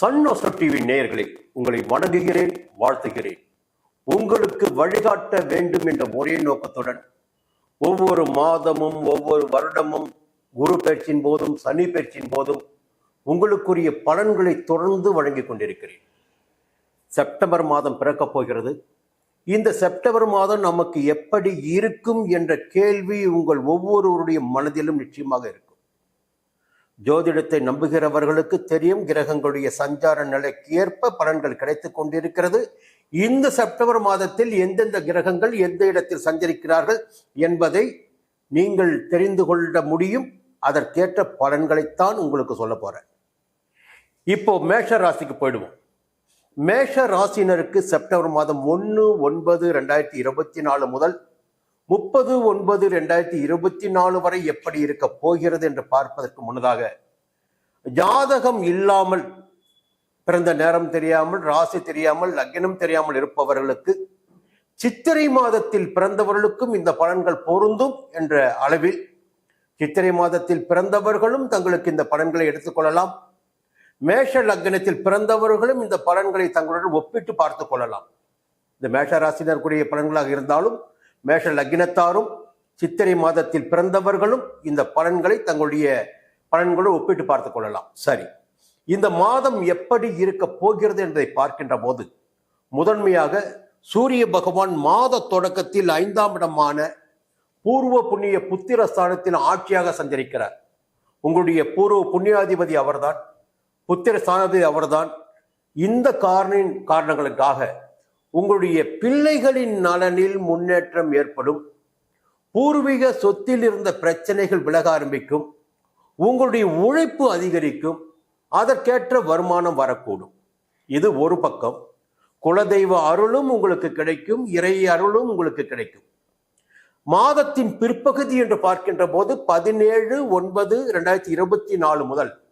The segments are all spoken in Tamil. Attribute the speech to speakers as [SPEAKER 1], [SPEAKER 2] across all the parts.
[SPEAKER 1] சன்னோச டிவி நேயர்களே உங்களை வணங்குகிறேன் வாழ்த்துகிறேன். உங்களுக்கு வழிகாட்ட வேண்டும் என்ற ஒரே நோக்கத்துடன் ஒவ்வொரு மாதமும் ஒவ்வொரு வருடமும் குரு பயிற்சியின் போதும் சனி பயிற்சியின் போதும் உங்களுக்குரிய பலன்களை தொடர்ந்து வழங்கிக் கொண்டிருக்கிறேன். செப்டம்பர் மாதம் பிறக்கப் போகிறது. இந்த செப்டம்பர் மாதம் நமக்கு எப்படி இருக்கும் என்ற கேள்வி உங்கள் ஒவ்வொருவருடைய மனதிலும் நிச்சயமாக இருக்கும் ஜோதிடத்தை நம்புகிறவர்களுக்கு தெரியும் கிரகங்களுடைய சஞ்சார நிலைக்கு ஏற்ப பலன்கள் கிடைத்துக் கொண்டிருக்கிறது. இந்த செப்டம்பர் மாதத்தில் எந்தெந்த கிரகங்கள் எந்த இடத்தில் சஞ்சரிக்கிறார்கள் என்பதை நீங்கள் தெரிந்து கொள்ள முடியும். அதற்கேற்ற பலன்களைத்தான் உங்களுக்கு சொல்ல போறேன். இப்போ மேஷ ராசிக்கு போயிடுவோம். மேஷ ராசினருக்கு செப்டம்பர் மாதம் ஒன்று ஒன்பது ரெண்டாயிரத்தி இருபத்தி நாலு முதல் முப்பது ஒன்பது ரெண்டாயிரத்தி இருபத்தி நாலு வரை எப்படி இருக்க போகிறது என்று பார்ப்பதற்கு முன்னதாக ஜாதகம் இல்லாமல் பிறந்த நேரம் தெரியாமல் ராசி தெரியாமல் லக்னம் தெரியாமல் இருப்பவர்களுக்கு சித்திரை மாதத்தில் பிறந்தவர்களுக்கும் இந்த பலன்கள் பொருந்தும் என்ற அளவில் சித்திரை மாதத்தில் பிறந்தவர்களும் தங்களுக்கு இந்த பலன்களை எடுத்துக்கொள்ளலாம் மேஷ லக்னத்தில் பிறந்தவர்களும் இந்த பலன்களை தங்களுடன் ஒப்பிட்டு பார்த்து கொள்ளலாம். இந்த மேஷ ராசினருக்குரிய பலன்களாக இருந்தாலும் மேஷ லக்னத்தாரும் சித்திரை மாதத்தில் பிறந்தவர்களும் இந்த பலன்களை தங்களுடைய பலன்களோடு ஒப்பிட்டு பார்த்து கொள்ளலாம். சரி. இந்த மாதம் எப்படி இருக்க போகிறது என்பதை பார்க்கின்ற போது முதன்மையாக சூரிய பகவான் மாத தொடக்கத்தில் ஐந்தாம் இடமான பூர்வ புண்ணிய புத்திர ஸ்தானத்தின் ஆட்சியாக சஞ்சரிக்கிறார். உங்களுடைய பூர்வ புண்ணியாதிபதி அவர்தான் புத்திர ஸ்தானாதிபதி அவர்தான். இந்த காரணின் காரணங்களுக்காக உங்களுடைய பிள்ளைகளின் நலனில் முன்னேற்றம் ஏற்படும். பூர்வீக சொத்தில் இருந்த பிரச்சனைகள் விலக ஆரம்பிக்கும். உங்களுடைய உழைப்பு அதிகரிக்கும். அதற்கேற்ற வருமானம் வரக்கூடும். இது ஒரு பக்கம். குலதெய்வ அருளும் உங்களுக்கு கிடைக்கும். இறை அருளும் உங்களுக்கு கிடைக்கும். மாதத்தின் பிற்பகுதி என்று பார்க்கின்ற போது பதினேழு ஒன்பது ரெண்டாயிரத்தி இருபத்தி நாலு முதல்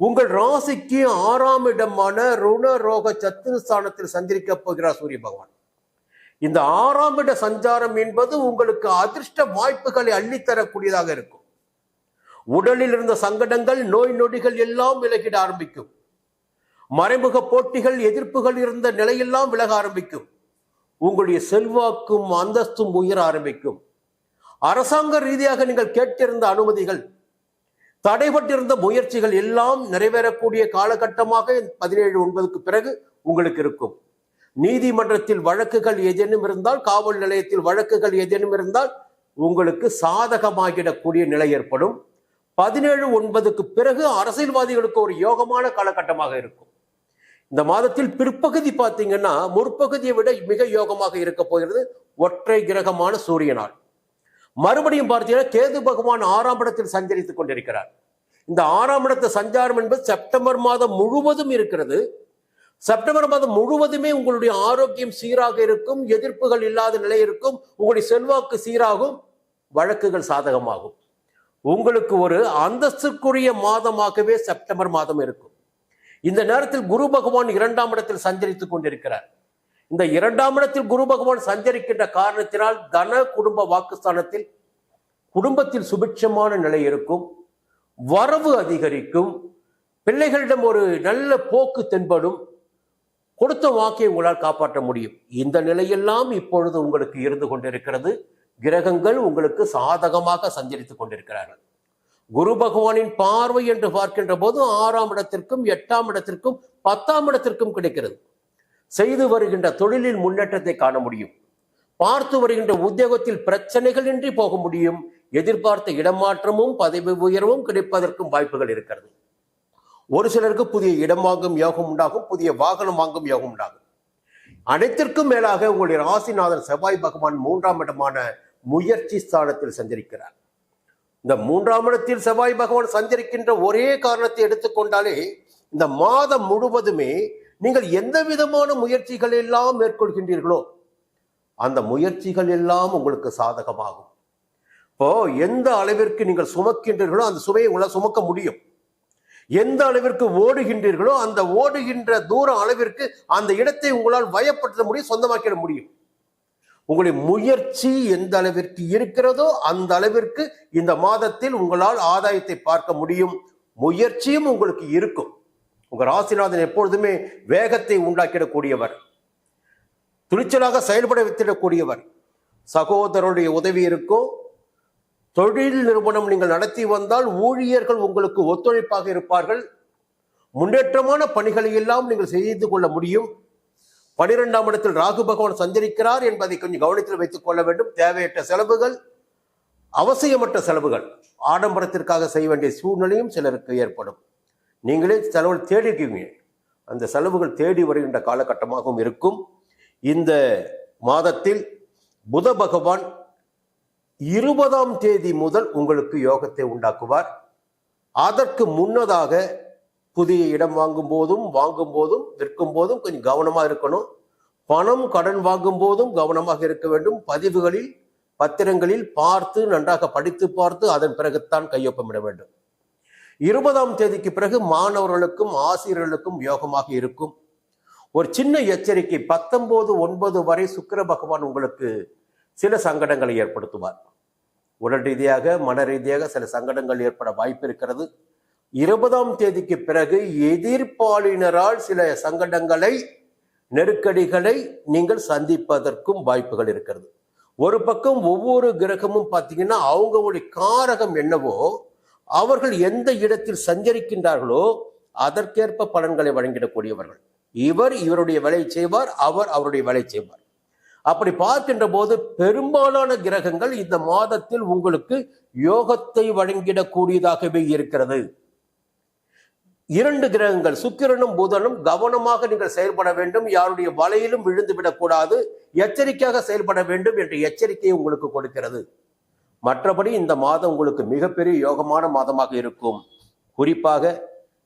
[SPEAKER 1] உங்கள் ராசிக்கு ஆறாம் இடமான ருண ரோக சத்துருஸ்தானத்தில் சஞ்சரிக்கப் போகிறார் சூரிய பகவான். இந்த ஆறாம் இட சஞ்சாரம் என்பது உங்களுக்கு அதிர்ஷ்ட வாய்ப்புகளை அள்ளித்தரக்கூடியதாக இருக்கும். உடலில் இருந்த சங்கடங்கள் நோய் நொடிகள் எல்லாம் விலகிட ஆரம்பிக்கும். மறைமுக போட்டிகள் எதிர்ப்புகள் இருந்த நிலையெல்லாம் விலக ஆரம்பிக்கும். உங்களுடைய செல்வாக்கும் அந்தஸ்தும் உயர ஆரம்பிக்கும். அரசாங்க ரீதியாக நீங்கள் கேட்டிருந்த அனுமதிகள் தடைபட்டிருந்த முயற்சிகள் எல்லாம் நிறைவேறக்கூடிய காலகட்டமாக பதினேழு ஒன்பதுக்கு பிறகு உங்களுக்கு இருக்கும். நீதிமன்றத்தில் வழக்குகள் ஏதேனும் இருந்தால் காவல் நிலையத்தில் வழக்குகள் ஏதேனும் இருந்தால் உங்களுக்கு சாதகமாகிடக்கூடிய நிலை ஏற்படும். பதினேழு ஒன்பதுக்கு பிறகு அரசியல்வாதிகளுக்கு ஒரு யோகமான காலகட்டமாக இருக்கும். இந்த மாதத்தில் பிற்பகுதி பார்த்தீங்கன்னா முற்பகுதியை விட மிக யோகமாக இருக்க போகிறது ஒற்றை கிரகமான சூரியனால். மறுபடியும் பார்த்தீங்கன்னா கேது பகவான் ஆறாம் இடத்தில் சஞ்சரித்துக் கொண்டிருக்கிறார். இந்த ஆறாம் இடத்து சஞ்சாரம் என்பது செப்டம்பர் மாதம் முழுவதும் இருக்கிறது. செப்டம்பர் மாதம் முழுவதுமே உங்களுடைய ஆரோக்கியம் சீராக இருக்கும் எதிர்ப்புகள் இல்லாத நிலை இருக்கும் உங்களுடைய செல்வாக்கு சீராகும் வழக்குகள் சாதகமாகும். உங்களுக்கு ஒரு அந்தஸ்துக்குரிய மாதமாகவே செப்டம்பர் மாதம் இருக்கும். இந்த நேரத்தில் குரு பகவான் இரண்டாம் இடத்தில் சஞ்சரித்துக் கொண்டிருக்கிறார். இந்த இரண்டாம் இடத்தில் குரு பகவான் சஞ்சரிக்கின்ற காரணத்தினால் தன குடும்ப வாக்குஸ்தானத்தில் குடும்பத்தில் சுபிட்சமான நிலை இருக்கும். வரவு அதிகரிக்கும். பிள்ளைகளிடம் ஒரு நல்ல போக்கு தென்படும். கொடுத்த வாக்கை உங்களால் காப்பாற்ற முடியும். இந்த நிலையெல்லாம் இப்பொழுது உங்களுக்கு இருந்து கொண்டிருக்கிறது. கிரகங்கள் உங்களுக்கு சாதகமாக சஞ்சரித்துக் கொண்டிருக்கிறார்கள். குரு பகவானின் பார்வை என்று பார்க்கின்ற போது ஆறாம் இடத்திற்கும் எட்டாம் இடத்திற்கும் பத்தாம் இடத்திற்கும் கிடைக்கிறது. செய்து வருகின்ற தொழிலில் முன்னேற்றத்தை காண முடியும். பார்த்து வருகின்ற உத்தியோகத்தில் பிரச்சனைகள் இன்றி போக முடியும். எதிர்பார்த்த இடமாற்றமும் பதவி உயர்வும் கிடைப்பதற்கும் வாய்ப்புகள் இருக்கிறது. ஒரு சிலருக்கு புதிய இடம் வாங்கும் யோகம் உண்டாகும் புதிய வாகனம் வாங்கும் யோகம் உண்டாகும். அனைத்திற்கும் மேலாக உங்களுடைய ராசிநாதன் செவ்வாய் பகவான் மூன்றாம் இடமான முயற்சி ஸ்தானத்தில் சஞ்சரிக்கிறார். இந்த மூன்றாம் இடத்தில் செவ்வாய் பகவான் சஞ்சரிக்கின்ற ஒரே காரணத்தை எடுத்துக்கொண்டாலே இந்த மாதம் முழுவதுமே நீங்கள் எந்த விதமான முயற்சிகள் எல்லாம் மேற்கொள்கின்றீர்களோ அந்த முயற்சிகள் எல்லாம் உங்களுக்கு சாதகமாகும். இப்போ எந்த அளவிற்கு நீங்கள் சுமக்கின்றீர்களோ அந்த சுமையை உங்களால் சுமக்க முடியும். எந்த அளவிற்கு ஓடுகின்றீர்களோ அந்த ஓடுகின்ற தூரம் அளவிற்கு அந்த இடத்தை உங்களால் வயப்படுத்த முடியும் சொந்தமாக்கிட முடியும். உங்களுடைய முயற்சி எந்த அளவிற்கு இருக்கிறதோ அந்த அளவிற்கு இந்த மாதத்தில் உங்களால் ஆதாயத்தை பார்க்க முடியும். முயற்சியும் உங்களுக்கு இருக்கும். உங்கள் ராசிநாதன் எப்பொழுதுமே வேகத்தை உண்டாக்கிடக்கூடியவர். துணிச்சலாக செயல்பட வைத்திடக்கூடியவர். சகோதரருடைய உதவி இருக்கோ தொழில் நிறுவனம் நீங்கள் நடத்தி வந்தால் ஊழியர்கள் உங்களுக்கு ஒத்துழைப்பாக இருப்பார்கள். முன்னேற்றமான பணிகளை எல்லாம் நீங்கள் செய்து கொள்ள முடியும். பனிரெண்டாம் இடத்தில் ராகு பகவான் சஞ்சரிக்கிறார் என்பதை கொஞ்சம் கவனத்தில் வைத்துக் கொள்ள வேண்டும். தேவையற்ற செலவுகள் அவசியமற்ற செலவுகள் ஆடம்பரத்திற்காக செய்ய வேண்டிய சூழ்நிலையும் சிலருக்கு ஏற்படும். நீங்களே செலவு தேடி இருக்கீங்க. அந்த செலவுகள் தேடி வருகின்ற காலகட்டமாகவும் இருக்கும். இந்த மாதத்தில் புத பகவான் இருபதாம் தேதி முதல் உங்களுக்கு யோகத்தை உண்டாக்குவார். அதற்கு முன்னதாக புதிய இடம் வாங்கும் போதும் வாங்கும் போதும் விற்கும் போதும் கொஞ்சம் கவனமாக இருக்கணும். பணம் கடன் வாங்கும் போதும் கவனமாக இருக்க வேண்டும். பதிவுகளில் பத்திரங்களில் பார்த்து நன்றாக படித்து பார்த்து அதன் பிறகுத்தான் கையொப்பமிட வேண்டும். இருபதாம் தேதிக்கு பிறகு மாணவர்களுக்கும் ஆசிரியர்களுக்கும் யோகமாக இருக்கும். ஒரு சின்ன எச்சரிக்கை பத்தொன்பது ஒன்பது வரை சுக்கர பகவான் உங்களுக்கு சில சங்கடங்களை ஏற்படுத்துவார். உடல் ரீதியாக மன ரீதியாக சில சங்கடங்கள் ஏற்பட வாய்ப்பு இருக்கிறது. இருபதாம் தேதிக்கு பிறகு எதிர்ப்பாளினரால் சில சங்கடங்களை நெருக்கடிகளை நீங்கள் சந்திப்பதற்கும் வாய்ப்புகள் இருக்கிறது. ஒரு பக்கம் ஒவ்வொரு கிரகமும் பார்த்தீங்கன்னா அவங்களுடைய காரகம் என்னவோ அவர்கள் எந்த இடத்தில் சஞ்சரிக்கின்றார்களோ அதற்கேற்ப பலன்களை வழங்கிடக்கூடியவர்கள். இவர் இவருடைய வேலையை செய்வார் அவர் அவருடைய வேலையை செய்வார். அப்படி பார்க்கின்ற போது பெரும்பாலான கிரகங்கள் இந்த மாதத்தில் உங்களுக்கு யோகத்தை வழங்கிடக்கூடியதாகவே இருக்கிறது. இரண்டு கிரகங்கள் சுக்கிரனும் புதனும் கவனமாக நீங்கள் செயல்பட வேண்டும். யாருடைய வலையிலும் விழுந்து விடக்கூடாது எச்சரிக்கையாக செயல்பட வேண்டும் என்ற எச்சரிக்கையை உங்களுக்கு கொடுக்கிறது. மற்றபடி இந்த மாதம் உங்களுக்கு மிகப்பெரிய யோகமான மாதமாக இருக்கும். குறிப்பாக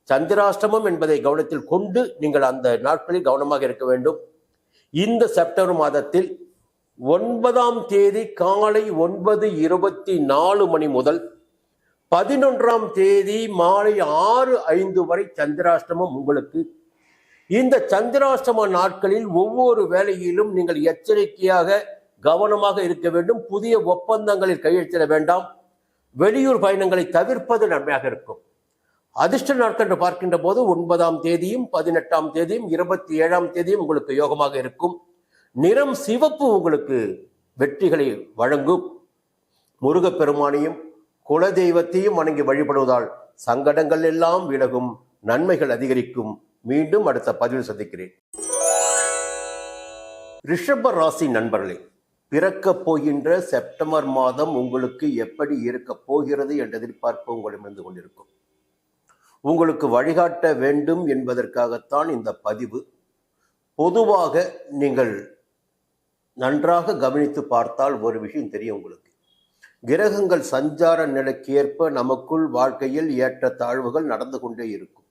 [SPEAKER 1] சந்திராஷ்டமம் என்பதை கவனத்தில் கொண்டு நீங்கள் அந்த நாட்களில் கவனமாக இருக்க வேண்டும். இந்த செப்டம்பர் மாதத்தில் ஒன்பதாம் தேதி காலை ஒன்பது இருபத்தி நாலு மணி முதல் பதினொன்றாம் தேதி மாலை ஆறு ஐந்து வரை சந்திராஷ்டமம் உங்களுக்கு. இந்த சந்திராஷ்டம நாட்களில் ஒவ்வொரு வேலையிலும் நீங்கள் எச்சரிக்கையாக கவனமாக இருக்க வேண்டும். புதிய ஒப்பந்தங்களில் கையெழுத்திட வேண்டாம். வெளியூர் பயணங்களை தவிர்ப்பது நன்மையாக இருக்கும். அதிர்ஷ்ட நாட்கள் என்று பார்க்கின்ற போது ஒன்பதாம் தேதியும் பதினெட்டாம் தேதியும் இருபத்தி ஏழாம் தேதியும் உங்களுக்கு யோகமாக இருக்கும். நிறம் சிவப்பு உங்களுக்கு வெற்றிகளை வழங்கும். முருகப்பெருமானையும் குலதெய்வத்தையும் வணங்கி வழிபடுவதால் சங்கடங்கள் எல்லாம் விலகும். நன்மைகள் அதிகரிக்கும். மீண்டும் அடுத்த பதிவில் சந்திக்கிறேன். ரிஷப ராசி நண்பர்களே பிறக்கப் போகின்ற செப்டம்பர் மாதம் உங்களுக்கு எப்படி இருக்க போகிறது என்ற எதிர்பார்ப்பு உங்களிடமிருந்து கொண்டிருக்கும். உங்களுக்கு வழிகாட்ட வேண்டும் என்பதற்காகத்தான் இந்த பதிவு. பொதுவாக நீங்கள் நன்றாக கவனித்து பார்த்தால் ஒரு விஷயம் தெரியும் உங்களுக்கு. கிரகங்கள் சஞ்சார நிலைக்கு ஏற்ப நமக்குள் வாழ்க்கையில் ஏற்ற தாழ்வுகள் நடந்து கொண்டே இருக்கும்.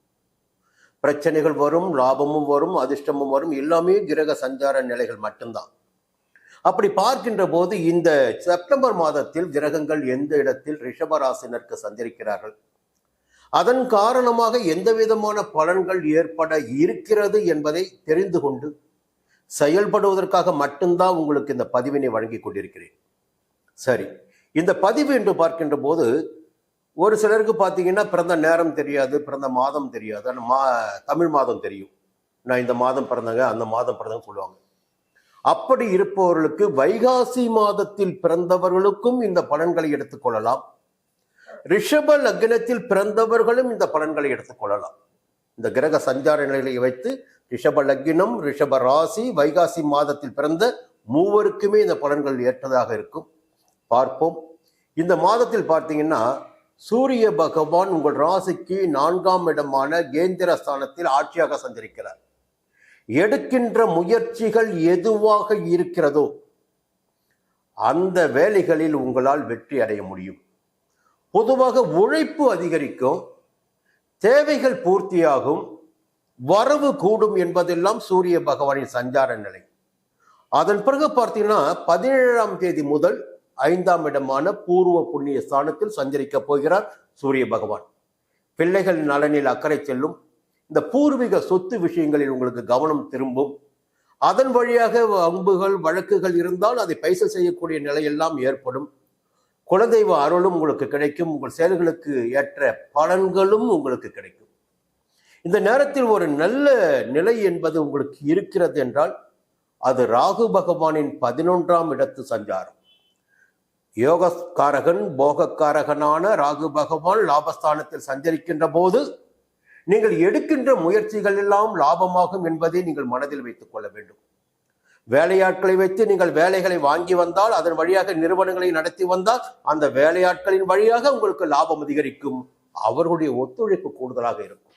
[SPEAKER 1] பிரச்சனைகள் வரும் லாபமும் வரும் அதிர்ஷ்டமும் வரும் எல்லாமே கிரக சஞ்சார நிலைகள் மட்டும்தான். அப்படி பார்க்கின்ற போது இந்த செப்டம்பர் மாதத்தில் கிரகங்கள் எந்த இடத்தில் ரிஷபராசினருக்கு சந்திருக்கிறார்கள் அதன் காரணமாக எந்த விதமான பலன்கள் ஏற்பட இருக்கிறது என்பதை தெரிந்து கொண்டு செயல்படுவதற்காக மட்டும்தான் உங்களுக்கு இந்த பதிவினை வழங்கி கொண்டிருக்கிறேன். சரி இந்த பதிவு என்று பார்க்கின்ற போது ஒரு சிலருக்கு பார்த்தீங்கன்னா பிறந்த நேரம் தெரியாது பிறந்த மாதம் தெரியாது மா தமிழ் மாதம் தெரியும். நான் இந்த மாதம் பிறந்தங்க அந்த மாதம் பிறந்தங்க சொல்லுவாங்க. அப்படி இருப்பவர்களுக்கு வைகாசி மாதத்தில் பிறந்தவர்களுக்கும் இந்த பலன்களை எடுத்துக்கொள்ளலாம் ரிஷப லக்னத்தில் பிறந்தவர்களும் இந்த பலன்களை எடுத்துக்கொள்ளலாம் இந்த கிரக சஞ்சார நிலையை வைத்து ரிஷப லக்னம் ரிஷப ராசி வைகாசி மாதத்தில் பிறந்த மூவருக்குமே இந்த பலன்கள் ஏற்றதாக இருக்கும். பார்ப்போம். இந்த மாதத்தில் பார்த்தீங்கன்னா சூரிய பகவான் உங்கள் ராசிக்கு நான்காம் இடமான கேந்திர ஸ்தானத்தில் ஆட்சியாக சந்திருக்கிறார் எடுக்கின்ற முயற்சிகள் எதுவாக இருக்கிறதோ அந்த வேலைகளில் உங்களால் வெற்றி அடைய முடியும். பொதுவாக உழைப்பு அதிகரிக்கும் தேவைகள் பூர்த்தியாகும் வரவு கூடும் என்பதெல்லாம் சூரிய பகவானின் சஞ்சார நிலை. அதன் பிறகு பார்த்தீங்கன்னா பதினேழாம் தேதி முதல் ஐந்தாம் இடமான பூர்வ புண்ணிய ஸ்தானத்தில் சஞ்சரிக்கப் போகிறார் சூரிய பகவான். பிள்ளைகள் நலனில் அக்கறை செல்லும் இந்த பூர்வீக சொத்து விஷயங்களில் உங்களுக்கு கவனம் திரும்பும். அதன் வழியாக அம்புகள் வழக்குகள் இருந்தால் அதை பைசல் செய்யக்கூடிய நிலையெல்லாம் ஏற்படும். குலதெய்வ அருளும் உங்களுக்கு கிடைக்கும். உங்கள் செயல்களுக்கு ஏற்ற பலன்களும் உங்களுக்கு கிடைக்கும். இந்த நேரத்தில் ஒரு நல்ல நிலை என்பது உங்களுக்கு இருக்கிறது என்றால் அது ராகு பகவானின் பதினொன்றாம் இடத்து சஞ்சாரம். யோகக்காரகன் போகக்காரகனான ராகு பகவான் லாபஸ்தானத்தில் சஞ்சரிக்கின்ற போது நீங்கள் எடுக்கின்ற முயற்சிகள் எல்லாம் லாபமாகும் என்பதை நீங்கள் மனதில் வைத்துக் கொள்ள வேண்டும். வேலையாட்களை வைத்து நீங்கள் வேலைகளை வாங்கி வந்தால் அதன் வழியாக நிறுவனங்களை நடத்தி வந்தால் அந்த வேலையாட்களின் வழியாக உங்களுக்கு லாபம் அதிகரிக்கும். அவர்களுடைய ஒத்துழைப்பு கூடுதலாக இருக்கும்.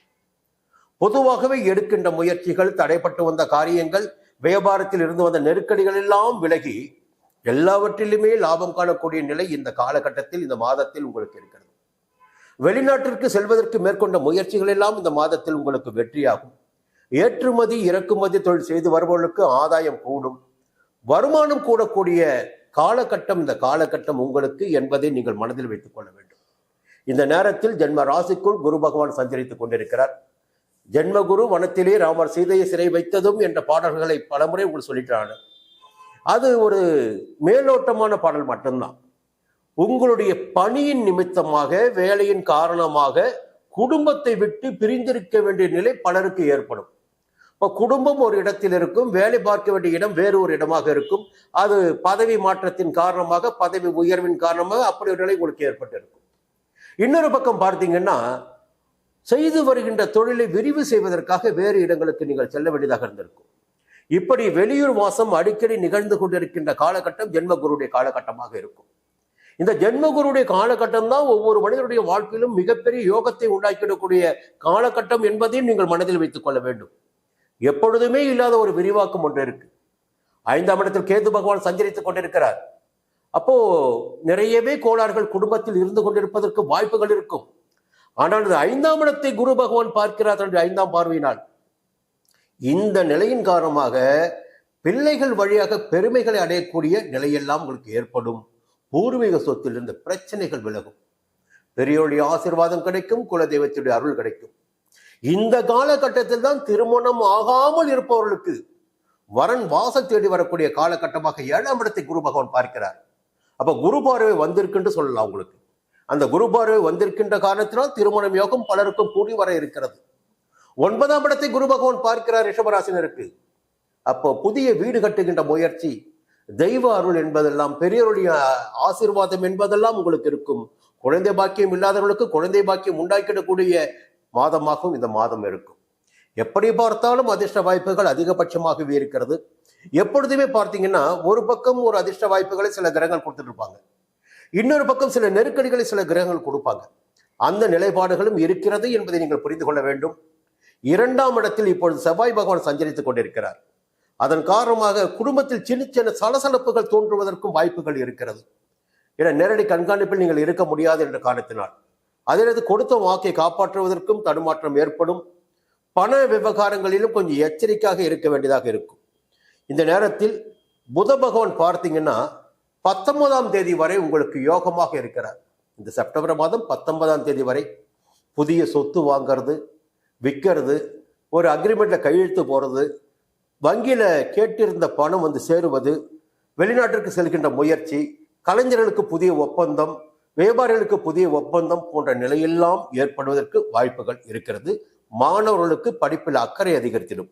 [SPEAKER 1] பொதுவாகவே எடுக்கின்ற முயற்சிகள் தடைப்பட்டு வந்த காரியங்கள் வியாபாரத்தில் இருந்து வந்த நெருக்கடிகள் எல்லாம் விலகி எல்லாவற்றிலுமே லாபம் காணக்கூடிய நிலை இந்த காலகட்டத்தில் இந்த மாதத்தில் உங்களுக்கு இருக்கிறது. வெளிநாட்டிற்கு செல்வதற்கு மேற்கொண்ட முயற்சிகள் எல்லாம் இந்த மாதத்தில் உங்களுக்கு வெற்றியாகும். ஏற்றுமதி இறக்குமதி தொழில் செய்து வருபவர்களுக்கு ஆதாயம் கூடும். வருமானம் கூடக்கூடிய காலகட்டம் இந்த காலகட்டம் உங்களுக்கு என்பதை நீங்கள் மனதில் வைத்துக் கொள்ள வேண்டும். இந்த நேரத்தில் ஜென்ம ராசிக்குள் குரு பகவான் சஞ்சரித்துக் கொண்டிருக்கிறார். ஜென்மகுரு வனத்திலே ராமர் சீதையை சிறை வைத்ததும் என்ற பாடல்களை பலமுறை உங்களுக்கு சொல்லிட்டாங்க. அது ஒரு மேலோட்டமான பாடல் மட்டும்தான். உங்களுடைய பணியின் நிமித்தமாக வேலையின் காரணமாக குடும்பத்தை விட்டு பிரிந்திருக்க வேண்டிய நிலை பலருக்கு ஏற்படும். இப்போ குடும்பம் ஒரு இடத்தில் இருக்கும் வேலை பார்க்க வேண்டிய இடம் வேறு ஒரு இடமாக இருக்கும். அது பதவி மாற்றத்தின் காரணமாக பதவி உயர்வின் காரணமாக அப்படி ஒரு நிலை உங்களுக்கு ஏற்பட்டிருக்கும். இன்னொரு பக்கம் பார்த்தீங்கன்னா செய்து வருகின்ற தொழிலை விரிவு செய்வதற்காக வேறு இடங்களுக்கு நீங்கள் செல்ல வேண்டியதாக இருந்திருக்கும். இப்படி வெளியூர் மாசம் அடிக்கடி நிகழ்ந்து கொண்டிருக்கின்ற காலகட்டம் ஜென்மகுருடைய காலகட்டமாக இருக்கும். இந்த ஜென்மகுருடைய காலகட்டம் தான் ஒவ்வொரு மனிதனுடைய வாழ்க்கையிலும் மிகப்பெரிய யோகத்தை உண்டாக்கிடக்கூடிய காலகட்டம் என்பதையும் நீங்கள் மனதில் வைத்துக் கொள்ள வேண்டும். எப்பொழுதுமே இல்லாத ஒரு விரிவாக்கம் ஒன்று இருக்கு. ஐந்தாம் இடத்தில் கேது பகவான் சஞ்சரித்துக் கொண்டிருக்கிறார். அப்போ நிறையவே கோளாறுகள் குடும்பத்தில் இருந்து கொண்டிருப்பதற்கு வாய்ப்புகள் இருக்கும். ஆனால் இது ஐந்தாம் இடத்தை குரு பகவான் பார்க்கிறார் தன்னுடைய ஐந்தாம் பார்வையினால். இந்த நிலையின் காரணமாக பிள்ளைகள் வழியாக பெருமைகளை அடையக்கூடிய நிலையெல்லாம் உங்களுக்கு ஏற்படும். பூர்வீக சொத்திலிருந்து பிரச்சனைகள் விலகும். பெரியோருடைய ஆசீர்வாதம் கிடைக்கும் குலதெய்வத்துடைய அருள் கிடைக்கும். இந்த காலகட்டத்தில் தான் திருமணம் ஆகாமல் இருப்பவர்களுக்கு வரன் வாசல் தேடி வரக்கூடிய காலகட்டமாக ஏழாம் இடத்தை குரு பகவான் பார்க்கிறார். அப்ப குரு பார்வை வந்திருக்குன்னு சொல்லலாம் உங்களுக்கு. அந்த குரு பார்வை வந்திருக்கின்ற காரணத்தினால் திருமணம் யோகம் பலருக்கும் கூடி வர இருக்கிறது. ஒன்பதாம் இடத்தை குரு பகவான் பார்க்கிறார் ரிஷபராசினருக்கு. அப்போ புதிய வீடு கட்டுகின்ற முயற்சி தெய்வ அருள் என்பதெல்லாம் பெரியவருடைய ஆசீர்வாதம் என்பதெல்லாம் உங்களுக்கு இருக்கும். குழந்தை பாக்கியம் இல்லாதவர்களுக்கு குழந்தை பாக்கியம் உண்டாக்கிடக்கூடிய மாதமாகவும் இந்த மாதம் இருக்கும். எப்படி பார்த்தாலும் அதிர்ஷ்ட வாய்ப்புகள் அதிகபட்சமாகவே இருக்கிறது. எப்பொழுதுமே பார்த்தீங்கன்னா ஒரு பக்கம் ஒரு அதிர்ஷ்ட வாய்ப்புகளை சில கிரகங்கள் கொடுத்துட்டு இருப்பாங்க இன்னொரு பக்கம் சில நெருக்கடிகளை சில கிரகங்கள் கொடுப்பாங்க. அந்த நிலைப்பாடுகளும் இருக்கிறது என்பதை நீங்கள் புரிந்து கொள்ள வேண்டும். இரண்டாம் இடத்தில் இப்பொழுது செவ்வாய் பகவான் சஞ்சரித்துக் கொண்டிருக்கிறார். அதன் காரணமாக குடும்பத்தில் சின்ன சின்ன சலசலப்புகள் தோன்றுவதற்கும் வாய்ப்புகள் இருக்கிறது. என நேரடி கண்காணிப்பில் நீங்கள் இருக்க முடியாது என்ற காரணத்தினால். அதிலிருந்து கொடுத்த வாக்கை காப்பாற்றுவதற்கும் தடுமாற்றம் ஏற்படும். பண விவகாரங்களிலும் கொஞ்சம் எச்சரிக்கையாக இருக்க வேண்டியதாக இருக்கும். இந்த நேரத்தில் புத பகவான் பார்த்தீங்கன்னா பத்தொன்பதாம் தேதி வரை உங்களுக்கு யோகமாக இருக்கிறார். இந்த செப்டம்பர் மாதம் பத்தொன்பதாம் தேதி வரை புதிய சொத்து வாங்கிறது விற்கிறது ஒரு அக்ரிமெண்ட்டில் கையெழுத்து போகிறது வங்கியில் கேட்டிருந்த பணம் வந்து சேருவது வெளிநாட்டிற்கு செல்கின்ற முயற்சி கலைஞர்களுக்கு புதிய ஒப்பந்தம் வியாபாரிகளுக்கு புதிய ஒப்பந்தம் போன்ற நிலையெல்லாம் ஏற்படுவதற்கு வாய்ப்புகள் இருக்கிறது. மாணவர்களுக்கு படிப்பில் அக்கறை அதிகரித்திடும்.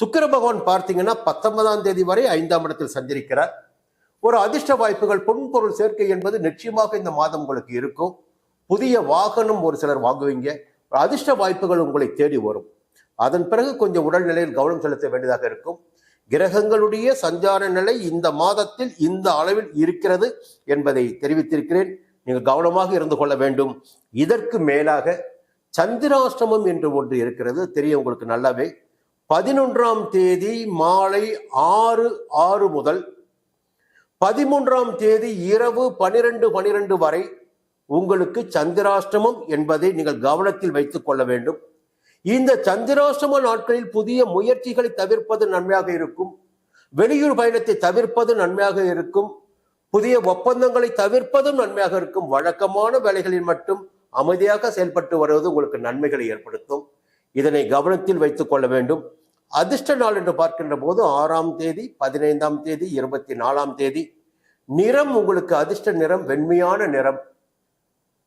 [SPEAKER 1] சுக்கர பகவான் பார்த்தீங்கன்னா பத்தொன்பதாம் தேதி வரை ஐந்தாம் இடத்தில் சஞ்சரிக்கிறார். ஒரு அதிர்ஷ்ட வாய்ப்புகள் பொன்பொருள் சேர்க்கை என்பது நிச்சயமாக இந்த மாதம் உங்களுக்கு இருக்கும். புதிய வாகனம் ஒரு சிலர் வாங்குவீங்க. அதிர்ஷ்ட வாய்ப்புகள் உங்களை தேடி வரும். அதன் பிறகு கொஞ்சம் உடல்நிலையில் கவனம் செலுத்த வேண்டியதாக இருக்கும். கிரகங்களுடைய சஞ்சார நிலை இந்த மாதத்தில் இந்த அளவில் இருக்கிறது என்பதை தெரிவித்திருக்கிறேன். நீங்கள் கவனமாக இருந்து கொள்ள வேண்டும். இதற்கு மேலாக சந்திராஷ்டமம் என்று ஒன்று இருக்கிறது. தெரியும் உங்களுக்கு நல்லாவே. பதினொன்றாம் தேதி மாலை ஆறு ஆறு முதல் பதிமூன்றாம் தேதி இரவு பனிரெண்டு பனிரெண்டு வரை உங்களுக்கு சந்திராஷ்டமம் என்பதை நீங்கள் கவனத்தில் வைத்துக் கொள்ள வேண்டும். இந்த சந்திராஷ்டம நாட்களில் புதிய முயற்சிகளை தவிர்ப்பது நன்மையாக இருக்கும். வெளியூர் பயணத்தை தவிர்ப்பது நன்மையாக இருக்கும். புதிய ஒப்பந்தங்களை தவிர்ப்பதும் நன்மையாக இருக்கும். வழக்கமான வேலைகளில் மட்டும் அமைதியாக செயல்பட்டு வருவது உங்களுக்கு நன்மைகளை ஏற்படுத்தும். இதனை கவனத்தில் வைத்துக் கொள்ள வேண்டும். அதிர்ஷ்ட நாள் என்று பார்க்கின்ற போது ஆறாம் தேதி பதினைந்தாம் தேதி இருபத்தி நாலாம் தேதி. நிறம் உங்களுக்கு அதிர்ஷ்ட நிறம் வெண்மையான நிறம்.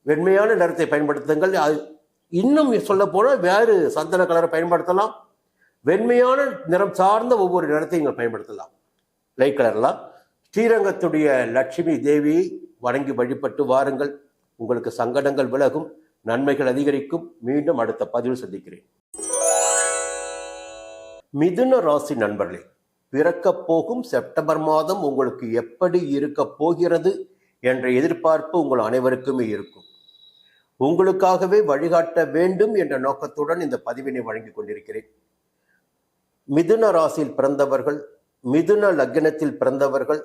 [SPEAKER 1] வெண்மையான நிறத்தை பயன்படுத்துங்கள். அது இன்னும் சொல்ல போனால் வேறு சந்தன கலரை பயன்படுத்தலாம். வெண்மையான நிறம் சார்ந்த ஒவ்வொரு நிறத்தையும் நீங்கள் பயன்படுத்தலாம். லைட் கலர்லாம் ஸ்ரீரங்கத்துடைய லட்சுமி தேவியை வணங்கி வழிபட்டு வாருங்கள். உங்களுக்கு சங்கடங்கள் விலகும் நன்மைகள் அதிகரிக்கும். மீண்டும் அடுத்த பதிவில் சந்திக்கிறேன். மிதுன ராசி நண்பர்களே பிறக்கப் போகும் செப்டம்பர் மாதம் உங்களுக்கு எப்படி இருக்க போகிறது என்ற எதிர்பார்ப்பு உங்கள் அனைவருக்குமே இருக்கும். உங்களுக்காகவே வழிகாட்ட வேண்டும் என்ற நோக்கத்துடன் இந்த பதிவினை வழங்கிக் கொண்டிருக்கிறேன். மிதுன ராசியில் பிறந்தவர்கள் மிதுன லக்னத்தில் பிறந்தவர்கள்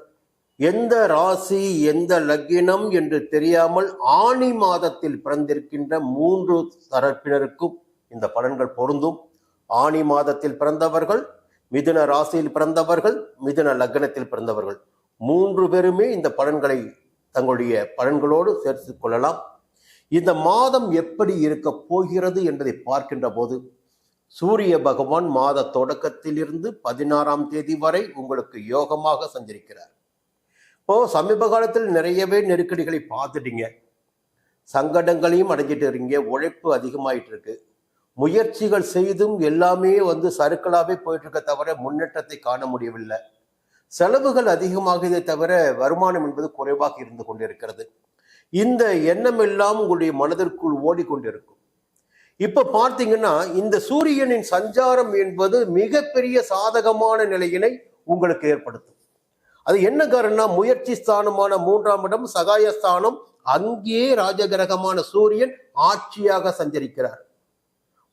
[SPEAKER 1] எந்த ராசி எந்த லக்கினம் என்று தெரியாமல் ஆணி மாதத்தில் பிறந்திருக்கின்ற மூன்று தரப்பினருக்கும் இந்த பலன்கள் பொருந்தும். ஆணி மாதத்தில் பிறந்தவர்கள் மிதுன ராசியில் பிறந்தவர்கள் மிதுன லக்னத்தில் பிறந்தவர்கள். மூன்று பேருமே இந்த பலன்களை தங்களுடைய பலன்களோடு சேர்த்து கொள்ளலாம். இந்த மாதம் எப்படி இருக்க போகிறது என்பதை பார்க்கின்ற போது சூரிய பகவான் மாத தொடக்கத்திலிருந்து பதினாறாம் தேதி வரை உங்களுக்கு யோகமாக சஞ்சரிக்கிறார். இப்போ சமீப காலத்தில் நிறையவே நெருக்கடிகளை பார்த்துட்டீங்க. சங்கடங்களையும் அடைஞ்சிட்டு இருக்கீங்க உழைப்பு அதிகமாயிட்டு இருக்கு முயற்சிகள் செய்தும் எல்லாமே வந்து சறுக்கலாவே போயிட்டு இருக்க தவிர முன்னேற்றத்தை காண முடியவில்லை. செலவுகள் அதிகமாகதே தவிர வருமானம் என்பது குறைவாக இருந்து கொண்டிருக்கிறது. இந்த எண்ணம் எல்லாம் உங்களுடைய மனதிற்குள் ஓடிக்கொண்டிருக்கும். இப்ப பார்த்தீங்கன்னா இந்த சூரியனின் சஞ்சாரம் என்பது மிகப்பெரிய சாதகமான நிலையினை உங்களுக்கு ஏற்படுத்தும். அது என்ன காரணம்னா முயற்சி ஸ்தானமான மூன்றாம் இடம் சகாயஸ்தானம் அங்கே ராஜகிரகமான சூரியன் ஆட்சியாக சஞ்சரிக்கிறார்.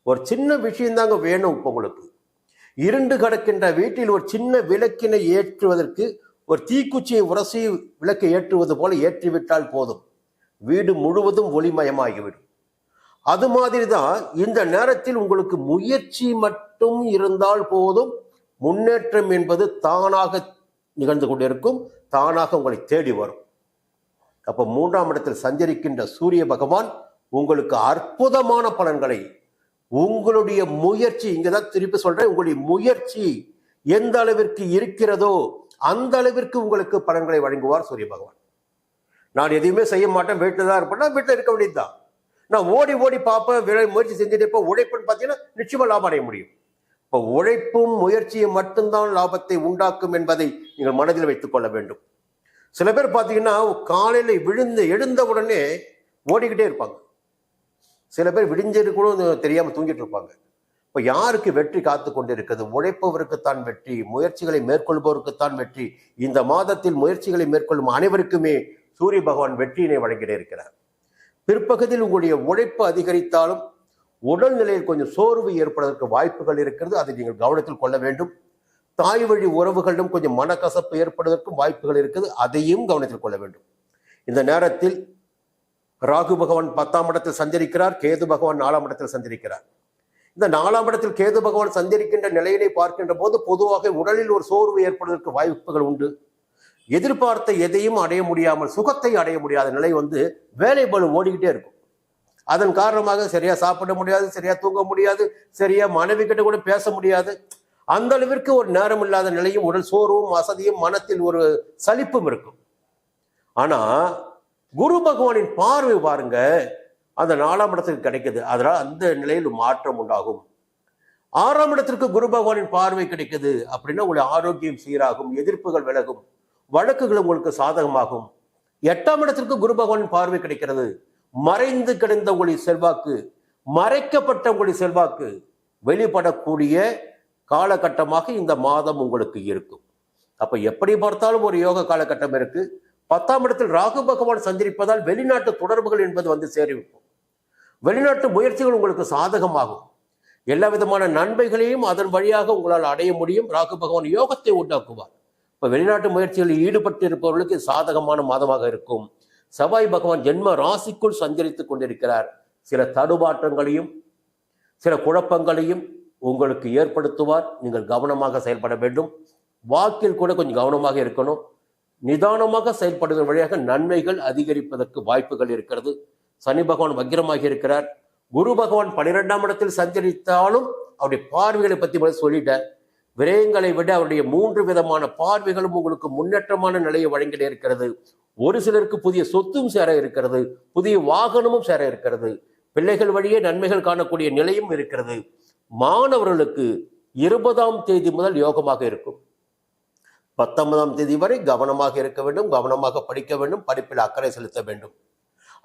[SPEAKER 1] ஒரு சின்ன விஷயம்தாங்க வேணும் இப்போ உங்களுக்கு. இருண்டு கிடக்கின்ற வீட்டில் ஒரு சின்ன விளக்கினை ஏற்றுவதற்கு ஒரு தீக்குச்சியை உரசி விளக்கை ஏற்றுவது போல ஏற்றிவிட்டால் போதும். வீடு முழுவதும் ஒளிமயமாகிவிடும். அது மாதிரி தான் இந்த நேரத்தில் உங்களுக்கு முயற்சி மட்டும் இருந்தால் போதும் முன்னேற்றம் என்பது தானாக நிகழ்ந்து கொண்டிருக்கும் தானாக உங்களை தேடி வரும். அப்ப மூன்றாம் இடத்தில் சஞ்சரிக்கின்ற சூரிய பகவான் உங்களுக்கு அற்புதமான பலன்களை உங்களுடைய முயற்சி இங்கதான் திருப்பி சொல்றேன் உங்களுடைய முயற்சி எந்த அளவிற்கு இருக்கிறதோ அந்த அளவிற்கு உங்களுக்கு பலன்களை வழங்குவார் சூரிய பகவான். நான் எதையுமே செய்ய மாட்டேன் வீட்டில் தான் இருப்பேன்னா வீட்டில் இருக்க வேண்டியதுதான். நான் ஓடி ஓடி பார்ப்பேன் விலை முயற்சி செஞ்சுட்டு இப்போ உழைப்புன்னு பார்த்தீங்கன்னா நிச்சயமாக லாபம் அடைய முடியும். இப்போ உழைப்பும் முயற்சியும் மட்டும்தான் லாபத்தை உண்டாக்கும் என்பதை நீங்கள் மனதில் வைத்துக் கொள்ள வேண்டும். சில பேர் பார்த்தீங்கன்னா காலையில் விழுந்து எழுந்த உடனே ஓடிக்கிட்டே இருப்பாங்க. சில பேர் விடிஞ்சது கூட தெரியாமல் தூங்கிட்டு இருப்பாங்க. இப்போ யாருக்கு வெற்றி காத்து கொண்டிருக்கிறது? உழைப்பவருக்குத்தான் வெற்றி முயற்சிகளை மேற்கொள்பவருக்குத்தான் வெற்றி. இந்த மாதத்தில் முயற்சிகளை மேற்கொள்ளும் அனைவருக்குமே சூரிய பகவான் வெற்றியினை வழங்கிட இருக்கிறார். பிற்பகுதியில் உங்களுடைய உழைப்பு அதிகரித்தாலும் உடல்நிலையில் கொஞ்சம் சோர்வு ஏற்படுவதற்கு வாய்ப்புகள் இருக்கிறது. அதை நீங்கள் கவனத்தில் கொள்ள வேண்டும். தாய் வழி உறவுகளிடம் கொஞ்சம் மனக்கசப்பு ஏற்படுவதற்கும் வாய்ப்புகள் இருக்குது. அதையும் கவனத்தில் கொள்ள வேண்டும். இந்த நேரத்தில் ராகு பகவான் பத்தாம் இடத்தில் சஞ்சரிக்கிறார். கேது பகவான் நாலாம் இடத்தில் சஞ்சரிக்கிறார். இந்த நாலாம் இடத்தில் கேது பகவான் சஞ்சரிக்கின்ற நிலையினை பார்க்கின்ற போது பொதுவாக உடலில் ஒரு சோர்வு ஏற்படுவதற்கு வாய்ப்புகள் உண்டு. எதிர்பார்த்த எதையும் அடைய முடியாமல் சுகத்தை அடைய முடியாத நிலை வந்து வேலை பளு ஓடிக்கிட்டே இருக்கும். அதன் காரணமாக சரியா சாப்பிட முடியாது சரியா தூங்க முடியாது சரியா மனைவி கிட்ட கூட பேச முடியாது. அந்த அளவிற்கு ஒரு நேரம் இல்லாத நிலையும் உடல் சோர்வும் வசதியும் மனத்தில் ஒரு சலிப்பும் இருக்கும். ஆனா குரு பகவானின் பார்வை பாருங்க அந்த நாலாம் இடத்துக்கு கிடைக்குது. அதனால் அந்த நிலையில் மாற்றம் உண்டாகும். ஆறாம் இடத்திற்கு குரு பகவானின் பார்வை கிடைக்குது அப்படின்னா உங்களுடைய ஆரோக்கியம் சீராகும் எதிர்ப்புகள் விலகும். வழக்குகள் உங்களுக்கு சாதகமாகும். எட்டாம் இடத்திற்கு குரு பகவானின் பார்வை கிடைக்கிறது. மறைந்து கிடந்த உங்களுடைய செல்வாக்கு மறைக்கப்பட்ட உங்களுடைய செல்வாக்கு வெளிப்படக்கூடிய காலகட்டமாக இந்த மாதம் உங்களுக்கு இருக்கும். அப்ப எப்படி பார்த்தாலும் ஒரு யோக காலகட்டம் இருக்கு. பத்தாம் இடத்தில் ராகு பகவான் சந்திரிப்பதால் வெளிநாட்டு தொடர்புகள் என்பது வந்து சேரிவிக்கும். வெளிநாட்டு முயற்சிகள் உங்களுக்கு சாதகமாகும். எல்லா விதமான நன்மைகளையும் அதன் வழியாக உங்களால் அடைய முடியும். ராகு பகவான் யோகத்தை உண்டாக்குவார். இப்போ வெளிநாட்டு முயற்சிகளில் ஈடுபட்டு இருப்பவர்களுக்கு சாதகமான மாதமாக இருக்கும். செவ்வாய் பகவான் ஜென்ம ராசிக்குள் சஞ்சரித்துக் கொண்டிருக்கிறார். சில தடுமாற்றங்களையும் சில குழப்பங்களையும் உங்களுக்கு ஏற்படுத்துவார். நீங்கள் கவனமாக செயல்பட வேண்டும். வாக்கில் கூட கொஞ்சம் கவனமாக இருக்கணும். நிதானமாக செயல்படுவதன் வழியாக நன்மைகள் அதிகரிப்பதற்கு வாய்ப்புகள் இருக்கிறது. சனி பகவான் வக்கிரமாக இருக்கிறார். குரு பகவான் பன்னிரெண்டாம் இடத்தில் சஞ்சரித்தாலும் அவருடைய பார்வைகளை பற்றி சொல்லிட்டேன். விரயங்களை விட அவருடைய மூன்று விதமான பார்வைகளும் உங்களுக்கு முன்னேற்றமான நிலையை வழங்கிட இருக்கிறது. ஒரு சிலருக்கு புதிய சொத்தும் சேர இருக்கிறது புதிய வாகனமும் சேர இருக்கிறது பிள்ளைகள் வழியே நன்மைகள் காணக்கூடிய நிலையும் இருக்கிறது. மாணவர்களுக்கு இருபதாம் தேதி முதல் யோகமாக இருக்கும். பத்தொன்பதாம் தேதி வரை கவனமாக இருக்க வேண்டும் கவனமாக படிக்க வேண்டும் படிப்பில் அக்கறை செலுத்த வேண்டும்.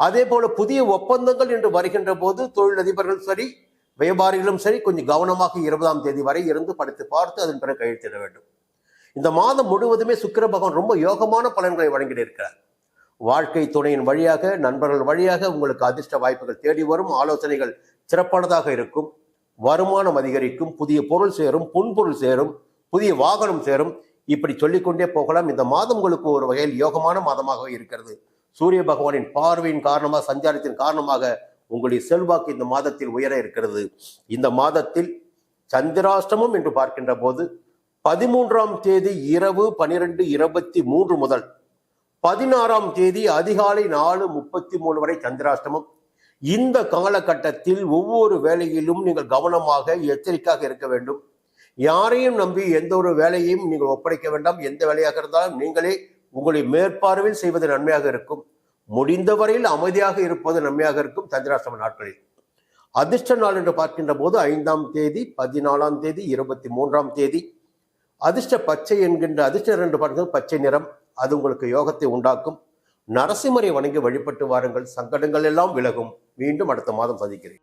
[SPEAKER 1] அதே போல புதிய ஒப்பந்தங்கள் என்று வருகின்ற போது தொழிலதிபர்கள் சரி வியாபாரிகளும் சரி கொஞ்சம் கவனமாக இருபதாம் தேதி வரை இருந்து படித்து பார்த்து அதன் பிறகு கையெழுத்திட வேண்டும். இந்த மாதம் முழுவதுமே சுக்கிர பகவான் ரொம்ப யோகமான பலன்களை வழங்கிட்டு இருக்கிறார். வாழ்க்கை துணையின் வழியாக நண்பர்கள் வழியாக உங்களுக்கு அதிர்ஷ்ட வாய்ப்புகள் தேடி வரும் ஆலோசனைகள் சிறப்பானதாக இருக்கும் வருமானம் அதிகரிக்கும் புதிய பொருள் சேரும் புன்பொருள் சேரும் புதிய வாகனம் சேரும். இப்படி சொல்லிக்கொண்டே போகலாம். இந்த மாதம் உங்களுக்கு ஒரு வகையில் யோகமான மாதமாக இருக்கிறது. சூரிய பகவானின் பார்வையின் காரணமாக சஞ்சாரத்தின் காரணமாக உங்களுடைய செல்வாக்கு இந்த மாதத்தில் உயர இருக்கிறது. இந்த மாதத்தில் சந்திராஷ்டமம் என்று பார்க்கின்ற போது பதிமூன்றாம் தேதி இரவு பனிரெண்டு இருபத்தி மூன்று முதல் பதினாறாம் தேதி அதிகாலை நாலு முப்பத்தி மூணு வரை சந்திராஷ்டமம். இந்த காலகட்டத்தில் ஒவ்வொரு வேலையிலும் நீங்கள் கவனமாக எச்சரிக்கையாக இருக்க வேண்டும். யாரையும் நம்பி எந்த ஒரு வேலையையும் நீங்கள் ஒப்படைக்க வேண்டாம். எந்த வேலையாக இருந்தாலும் நீங்களே உங்களுடைய மேற்பார்வையில் செய்வது நன்மையாக இருக்கும். முடிந்தவரையில் அமைதியாக இருப்பது நன்மையாக இருக்கும் சந்திராசிரம நாட்களில். அதிர்ஷ்ட நாள் என்று பார்க்கின்ற போது ஐந்தாம் தேதி பதினாலாம் தேதி இருபத்தி மூன்றாம் தேதி. அதிர்ஷ்ட பச்சை என்கின்ற அதிர்ஷ்டர் என்று பார்க்கிறது பச்சை நிறம் அது உங்களுக்கு யோகத்தை உண்டாக்கும். நரசிம்மரை வணங்கி வழிபட்டு வாருங்கள். சங்கடங்கள் எல்லாம் விலகும். மீண்டும் அடுத்த மாதம் சந்திக்கிறேன்.